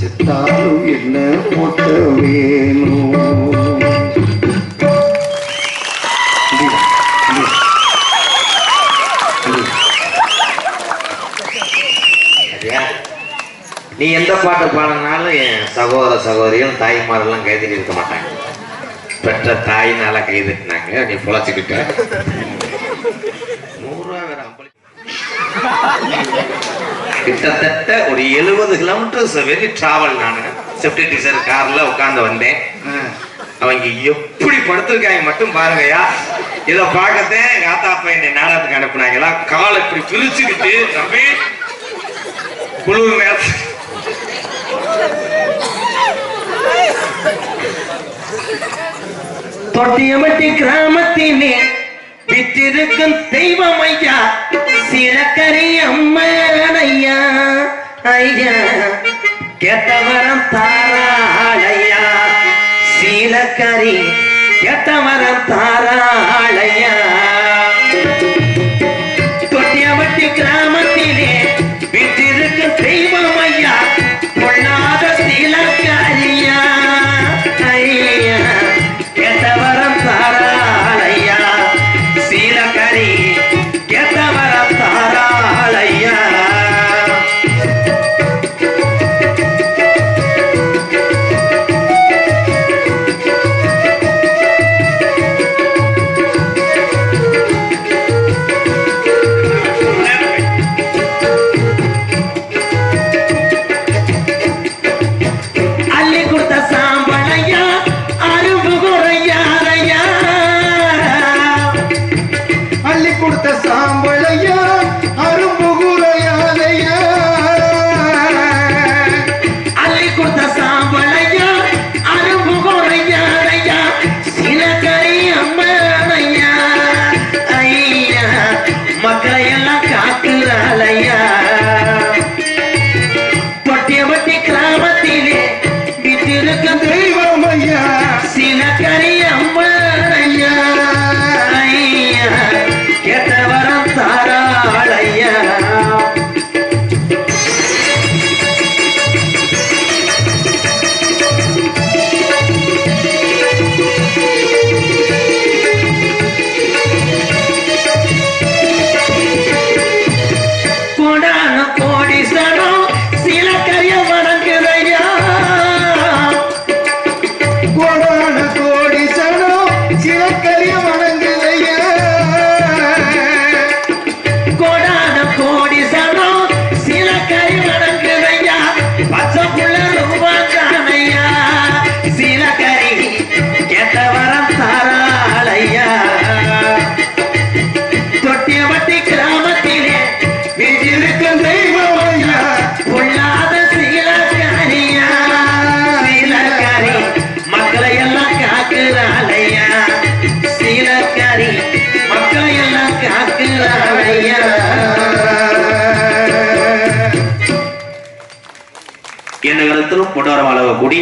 செத்தாலும் என்ன மொத்த வேணும்? நீ எந்த பாட்டு பாடினாலும் என் சகோதர சகோதரியும் தாய்மாரெல்லாம் கைதட்டி இருக்க மாட்டாங்க. பெற்ற தாயினால கைதட்டினாங்க. நீ புழைச்சிக்கிட்ட நூறுரூவா வேற அம்பளி கிட்டத்தட்ட ஒரு எழுபது கிலோமீட்டர்ஸ் வெரி டிராவல் நான். செப்டி டீச்சர் கார்ல உட்கார்ந்து வந்தேன். அவங்க எப்படி படுத்திருக்காங்க மட்டும் பாருங்கய்யா. இதை பார்க்கத்தே எங்க ஆத்தா அப்பா என்னை நாடகத்துக்கு அனுப்புனாங்களா காலை இப்படி பிரிச்சுக்கிட்டு தம்பி குளிர் நேரத்து தொட்டியமட்டி கிராமத்தினே விற்றிருக்கும் தெய்வம் ஐயா சிலக்கரி அம்மன் ஐயா. ஐயா கெட்டவரம் தாராளையா சீலக்கரி கெட்டவரம் தாராளையா தொட்டியமட்டி கிராமத்திலே என்ன காலத்திலும் பொன்னவரம் அளவு கூடி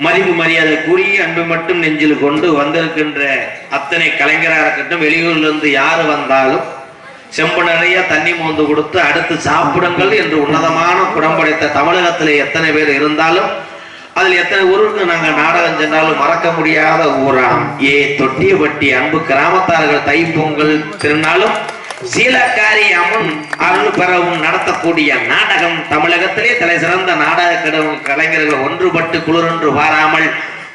மதிப்பு மரியாதை கூறி அன்பு மட்டும் நெஞ்சில் கொண்டு வந்திருக்கின்ற அத்தனை கலைஞராக இருக்கட்டும் வெளியூர்லேருந்து யார் வந்தாலும் செம்பு நிறைய தண்ணி மோந்து கொடுத்து அடுத்து சாப்பிடுங்கள் என்று உன்னதமான குடம்படைத்த தமிழகத்தில் எத்தனை பேர் இருந்தாலும் அதில் எத்தனை ஊருக்கு நாங்கள் நாடகம் சென்றாலும் மறக்க முடியாத ஊராம். ஏ தொட்டியப்பட்டி அன்பு கிராமத்தார்கள் தைப்பொங்கல் திருநாளும் சீலக்காரி அம்மன் அருள் பெறவும் நடத்தக்கூடிய நாடகம் தமிழகத்திலே தலை சிறந்த நாடக கலைஞர்கள் ஒன்றுபட்டு குளிரென்று வாராமல்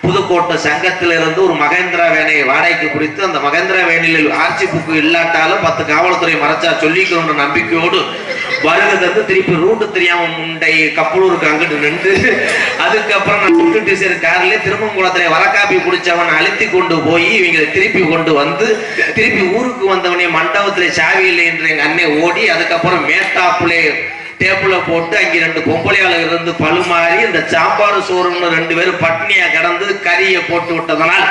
புதுக்கோட்டை சங்கத்திலிருந்து ஒரு மகேந்திரா வேனை வாடகைக்கு குறித்து அந்த மகேந்திரா வேனில் ஆட்சி புக்கு இல்லாட்டாலும் பத்து காவல்துறை மறைச்சா சொல்லிக்கணுன்ற நம்பிக்கையோடு வருகை தந்து திருப்பி ரூட்டு தெரியாம முண்டை கப்பலூருக்கு அங்கிட்டு நின்று அதுக்கப்புறம் நான் சுட்டு டீச்சர் கார்ல திருமங்குளத்துல வரக்காப்பி குடிச்சவன் அழுத்தி கொண்டு போய் இவங்களை திருப்பி கொண்டு வந்து திருப்பி ஊருக்கு வந்தவனே மண்டபத்துல சாவி இல்லை என்று எங்க அண்ணன் ஓடி அதுக்கப்புறம் மேட்டாப்புலே டேபிள போட்டு அங்கே ரெண்டு பொம்பளையாளர் இருந்து பழுமாறி இந்த சாம்பார் சோறுன்னு ரெண்டு பேரும் பட்னியா கடந்து கறியை போட்டு விட்டதனால்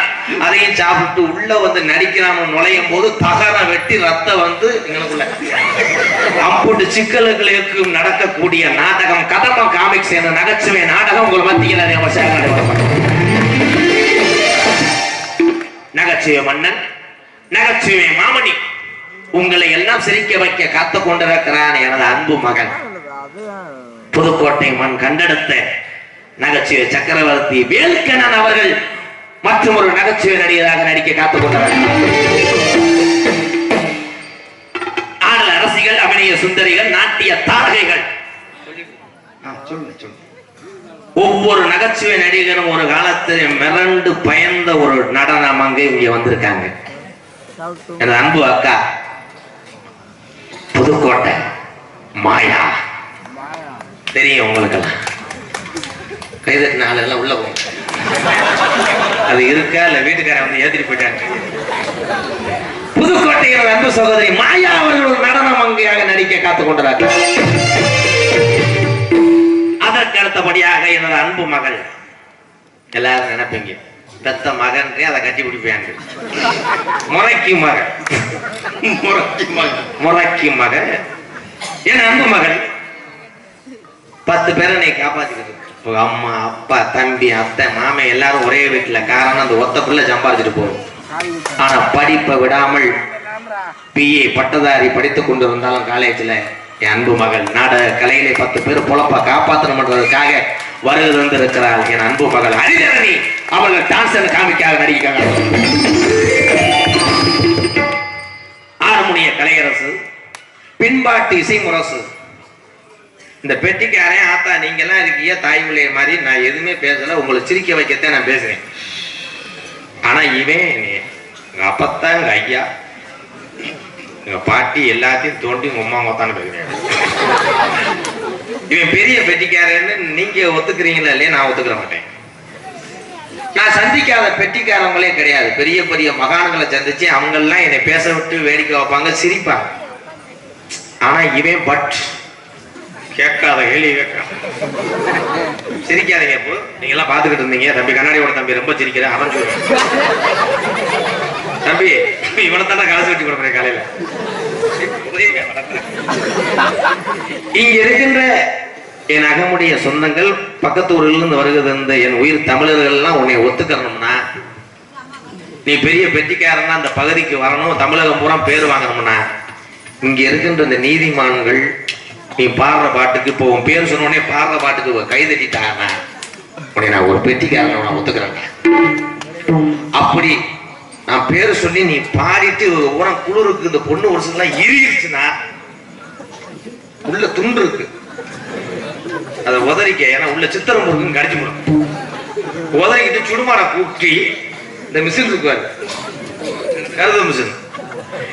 அதையும் சாப்பிட்டு உள்ள வந்து நடிக்கிறாம நுழையும் போது தகர வெட்டி ரத்தம் வந்து எங்களுக்குள்ள அம்புட்டு சிக்கல்களுக்கு நடக்கக்கூடிய நாடகம் கதம்ப காமிக்ஸ் என்ற நகைச்சுவை நாடகம் உங்களை மத்தியில் அறியாம நகைச்சுவை மன்னன் நகைச்சுவை மாமணி உங்களை எல்லாம் சிரிக்க வைக்க காத்து கொண்டிருக்கிறான் எனது அன்பு மகன். புதுக்கோட்டை மண் கண்டெடுத்த நகைச்சுவை சக்கரவர்த்தி வேல்கண்ணன் அவர்கள் மற்றும் ஒரு நகைச்சுவை நடிகராக நடிக்க காத்துக் ஆடல் அரசிகள் அபிநய சுந்தரிகள் நாட்டிய தாரகைகள். ஒவ்வொரு நகைச்சுவை நடிகரும் ஒரு காலத்தில் மிரண்டு பயந்த ஒரு நடனம் அங்கே இங்க வந்திருக்காங்க. எனது அன்பு அக்கா புதுக்கோட்டை மாயா தெரியும் உங்களுக்கெல்லாம். கைதட்டின ஆள் எல்லாம் உள்ள போகும் அது இருக்கா இல்ல வீட்டுக்காரன் வந்து ஏத்திட்டு போயிட்டாங்க புதுக்கோட்டையில் அன்பு சகோதரி மாயா அவர்கள் ஒரு நடனம் அங்கையாக நடிக்க காத்துக் கொண்டிருக்கிறார். அதற்கு அடுத்தபடியாக எனது அன்பு மகள். எல்லாரும் நினைப்பீங்க. பெத்த மகன்றே அதை கட்டி பிடிப்பாங்க. முறைக்கு மகள் முறைக்கு மகள் முறைக்கு மகள் என் அன்பு மகள். பத்து பேரை நீ காப்பாத்திக்கிட்டு அம்மா அப்பா தம்பி அத்தை மாமே எல்லாரும் ஒரே வீட்டுல காரணம் அந்த ஒத்த பிள்ளை சம்பாதிச்சுட்டு போகும். ஆனா படிப்பை விடாமல் பிஏ பட்டதாரி படித்துக் கொண்டிருந்தாலும் காலேஜ்ல என் அன்பு மகள் நாடக கலையிலே பத்து பேர் பொழப்ப காப்பாற்றணுன்றதுக்காக வருகை வந்திருக்கிறாள் என் அன்பு மகள் ஹரிதரணி அவர்கள் டான்சர் காமிக்காக நடிக்கிறாங்க ஆறுமுனைய கலையரசு பின்பாட்டு இசை முரசு இந்த பெட்டிக்காரன் ஆத்தா நீங்கெல்லாம் இருக்கீங்க தாய் பிள்ளைய மாதிரி நான் எதுவுமே பேசல உங்களை சிரிக்க வைக்கத்தான் நான் பேசுறேன். ஆனா இவன் எங்க அப்பத்தா எங்க ஐயா. எங்க பாட்டி எல்லாத்தையும் தோண்டி உங்க அம்மா ஒத்தான்னு பேசுறேன். இவன் பெரிய பெட்டிக்காரன்னு நீங்க ஒத்துக்கிறீங்களா இல்லையா? நான் ஒத்துக்கிற மாட்டேன். நான் சந்திக்காத பெட்டிக்காரங்களே கிடையாது. பெரிய பெரிய மகான்களை சந்திச்சு அவங்கெல்லாம் என்னை பேச விட்டு வேடிக்கை வைப்பாங்க சிரிப்பாங்க. ஆனா இவன் பட் கேட்காத கேள்வி கேட்காத சிரிக்காதீங்க இப்போ நீங்க எல்லாம் பாத்துக்கிட்டு இருந்தீங்க. தம்பி கண்ணாடியோட தம்பி ரொம்ப சிரிக்கிறேன் அவன் தம்பி இவனை தானே காசு வெட்டி கொடுக்குறேன் காலையில. இங்க இருக்கின்ற என் அகமுடைய சொந்தங்கள் பக்கத்து வருகிறது இந்த என் உயிர் தமிழர்கள்லாம் உன்னை ஒத்துக்கணும்னா நீ பெரிய பெட்டிக்காரனா அந்த பகுதிக்கு வரணும் தமிழகம் பூரா பேர் வாங்கணும்னா இங்க இருக்கின்ற இந்த நீதிமான்கள் நீ பாடுற பாட்டுக்கு இப்போ உன் பேர் சொன்ன உடனே பாடுற பாட்டுக்கு கை தட்டிட்டாங்கன்னா உன்னை நான் ஒரு பெட்டிக்காரன் நான் ஒத்துக்கிறேன். அப்படி நான் பேர் சொல்லி நீ பாடிட்டு உரம் குளிருக்கு இந்த பொண்ணு ஒரு சிலாம் இறுகிருச்சுன்னா உள்ள துண்டு இருக்கு. அதை உதறிக்க ஏன்னா உள்ள சித்திரம் முருகன் கடிச்சு முடியும் உதறிக்கிட்டு சுடுமாட கூட்டி இந்த மிஷின் இருக்குவாரு கருத மிஷின்.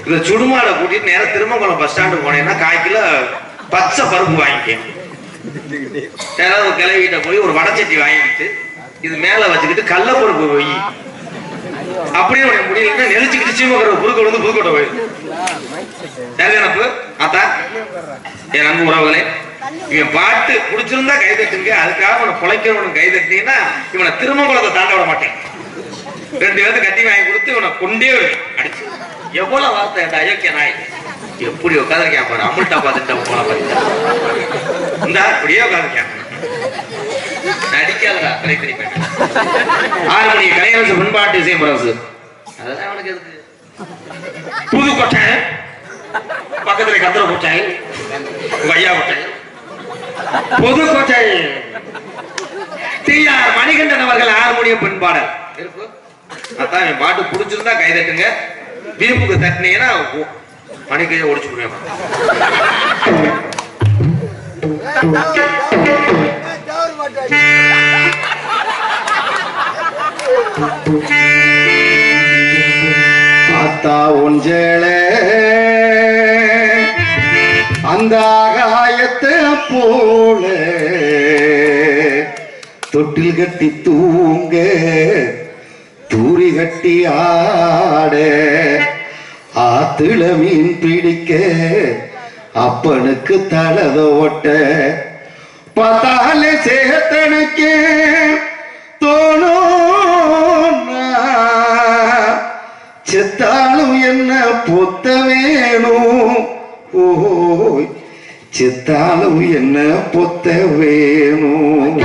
இந்த சுடுமாடை கூட்டிட்டு நேரம் திருமங்கலம் பஸ் ஸ்டாண்டு போனேன்னா காய்க்கில பச்சை பருப்பு வாங்கிக்க யாராவது ஒரு கிளவிட்ட போய் ஒரு வடச்சட்டி வாங்கிட்டு இது மேல வச்சுக்கிட்டு கடலப்பருப்பு போய். அப்படியே உனக்கு முடியலன்னா நெளிச்சுக்கிட்டு சீமக்கிற புதுக்கோட்டை வந்து புதுக்கோட்டை போயிரு. தேவையானப்பு அத்தா என் அன்பு உறவுகளே இவன் பாட்டு பிடிச்சிருந்தா கை தட்டுங்க அதுக்காக உன பிழைக்கிறவனுக்கு கை தட்டினீங்கன்னா இவனை திருமங்கலத்தை தாண்ட விட மாட்டேன். ரெண்டு பேருக்கு கட்டி வாங்கி கொடுத்து இவனை கொண்டே அடிச்சு. எவ்வளவு வார்த்தை அயோக்கிய நாய். எப்படி உட்காந்துருக்கேன் பாரு அமுல்டா பார்த்துட்டு போன இந்தா அப்படியே உட்காந்துருக்கேன் நடிக்காதடா கலைக்கறி பையன் ஆறு மணி கலையரசு பண்பாட்டு இசை முரசு அதெல்லாம் அவனுக்கு எதுக்கு? புதுக்கோட்டை பக்கத்துல கத்திர கோட்டை உங்க ஐயா கோட்டை புதுக்கோட்டை டிஆர் மணிகண்டன் அவர்கள் ஆறுமுடியம் பெண்பாடல். அதான் என் பாட்டு பிடிச்சிருந்தா கைதட்டுங்க. வீம்புக்கு தட்டினீங்கன்னா ஒ- மணிக்கையை ஒடிச்சு விடுவேன். ஆத்தா உஞ்சேளே அந்த ஆகாயத்தை போல. தொட்டில் கட்டி தூங்க. தூரி கட்டி ஆட. ஆத்துல மீன் பிடிக்க. அப்பனுக்கு தலதோட்ட பார்த்தாலே சேத்தனுக்கு தோணும் செத்தாலும் என்ன பொத்த வேணும்? ஓய் செத்தாலும் என்ன பொத்த வேணும்?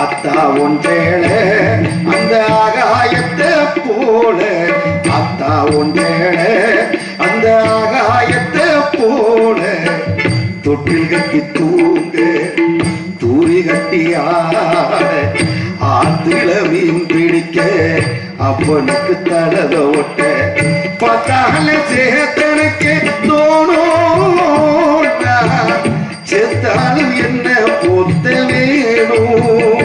அத்தா ஒன்றேள அந்த ஆக போல அத்தா ஒன்றேள அந்த ஆகாயத்தை போல. தொட்டில் கட்டி தூங்கு தூரி கட்டி ஆத்துல மீன் பிடிக்க அப்பனுக்கு தடத ஒட்ட. பத்தால சேத்தனுக்கு தோணும் நான் செத்தாலும் என்ன பொத்த வேணும்?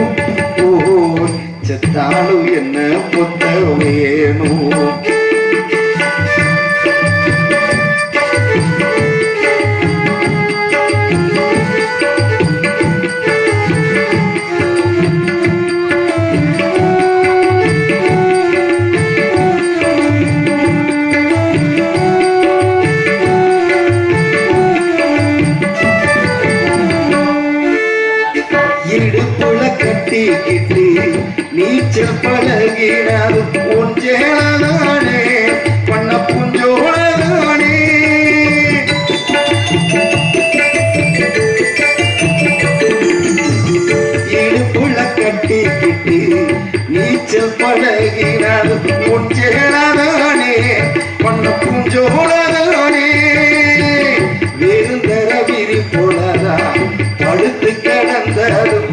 செத்தாலும் என்ன பொத்த வேணும் நீச்சல் உன் ஒன்றேளதானே பண்ண புஞ்சோளதானே இடுப்புல கட்டிக்கிட்டு நீச்சல் பழகினார். ஒன்றேளதானே பண்ண புஞ்சோழதானே வெறுந்தர விரி போலதா படுத்து கிடந்ததும்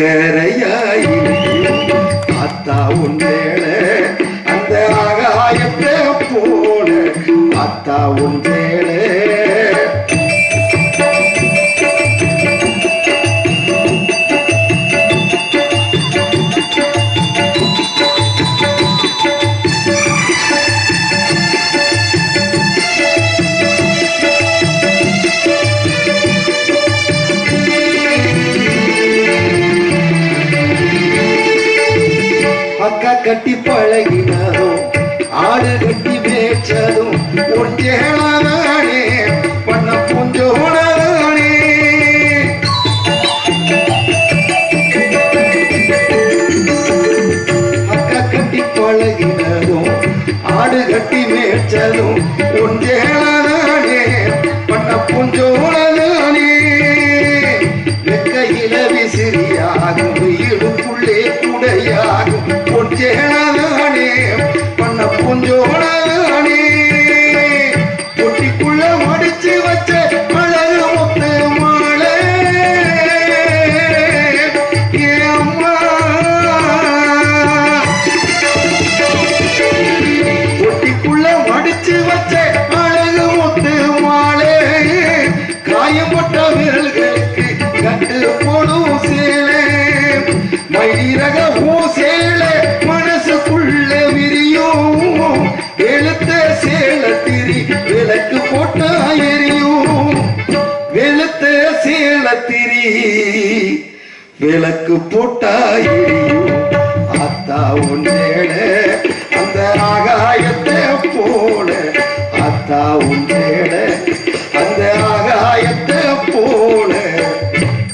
சக்கரையாயிருக்கும் அத்தா உண்டேட அந்த ஆகாயத்தை போல அத்தா உண்டேட அக்கா கட்டி பழகினதும் ஆடு கட்டி மேய்ச்சதும் ஒன்றேனானே பண்ண புஞ்சோனதானே அக்கா கட்டி பழகினதும் ஆடு கட்டி மேய்ச்சதும் ஒன்றேனானே பண்ண புஞ்சோனதானே வெக்கையில விசிறியாகும் குடையாகும் பண்ண புஞ்சோனதானே? பொட்டிக்குள்ள மடிச்சு வச்ச அழகு முத்து மாலை. ஏ பொட்டிக்குள்ள மடிச்சு வச்ச அழகு முத்து மாலை. காயப்பட்ட விரல்களுக்கு கட்டு போடும் சேலை. மயிரக ஊசே விளக்கு போட்டா எரியும் அத்தா உண்டேட அந்த ஆகாயத்தை போல. அத்தா உண்டேட அந்த ஆகாயத்தை போல.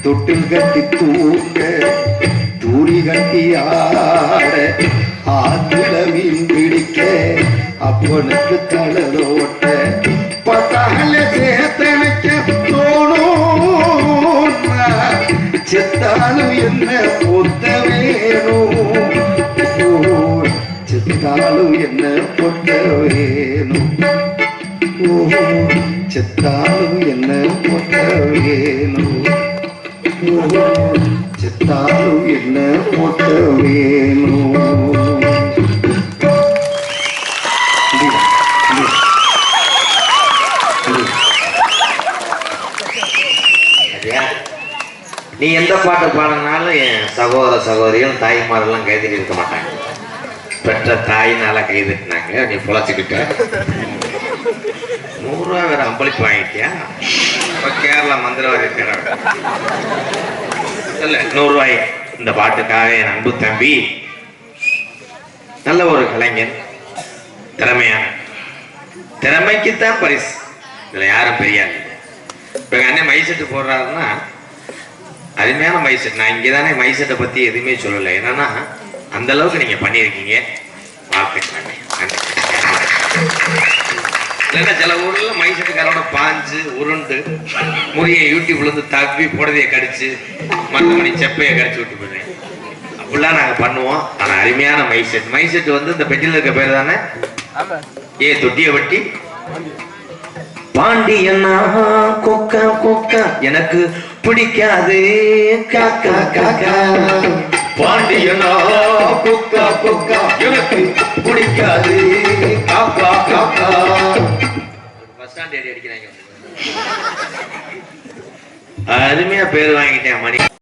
தொட்டில் கட்டி தூங்க தூரி கட்டி ஆட. ஆத்துல மீன் பிடிக்க அப்பனுக்கு தளரோட்ட என்ன பொத்த வேணும் செத்தாலும் என்ன பொத்த வேணும் ஓ, செத்தாலும் என்ன பொத்த வேணும் ஓ, செத்தாலும் என்ன பொத்த வேணும் எந்த பாட்டு பாடினாலும் என் சகோதர சகோதரியும் தாய்மாரெல்லாம் கைதட்டி இருக்க மாட்டாங்க. பெற்ற தாயினால கைதட்டினாங்க. நீ புழைச்சிக்கிட்ட. நூறுரூவா வேற அம்பளிப்பு வாங்கிட்டியா? இப்போ கேரளா மந்திரவாதி தேட இல்லை நூறுரூவாய். இந்த பாட்டுக்காக என் அன்பு தம்பி நல்ல ஒரு கலைஞன் திறமையான. திறமைக்குத்தான் பரிசு. இதுல யாரும் பெரிய இப்போ இல்லை. இப்ப அண்ணன் மைசெட்டு போடுறாருன்னா அருமையான மைசெட் நான் இங்கே தானே மைசெட்டை பத்தி எதுவுமே சொல்லலை. என்னன்னா அந்த அளவுக்கு நீங்க பண்ணியிருக்கீங்க. நன்றி. இல்லைன்னா சில ஊர்ல மைசெட்டுக்காரோட பாஞ்சு உருண்டு முறிய யூடியூப்ல இருந்து தப்பி புடவையை கடிச்சு மற்றபடி செப்பையை கடிச்சு விட்டு போயிடுறேன் அப்படிலாம் நாங்க பண்ணுவோம். ஆனா அருமையான மைசெட் மைசெட் வந்து இந்த பெட்டியில் இருக்க பேர் தானே? ஏ தொட்டிய வட்டி பாண்டியனா கொக்கா கொக்கா. எனக்கு பிடிக்காது. காக்கா காக்கா பாண்டியனா குக்கா குக்கா. எனக்கு பிடிக்காது. காக்கா காக்கா பஸ் ஸ்டாண்ட் ஏறி அடிக்கிறாங்க. அருமையா பேர் வாங்கிட்டேன் மணி.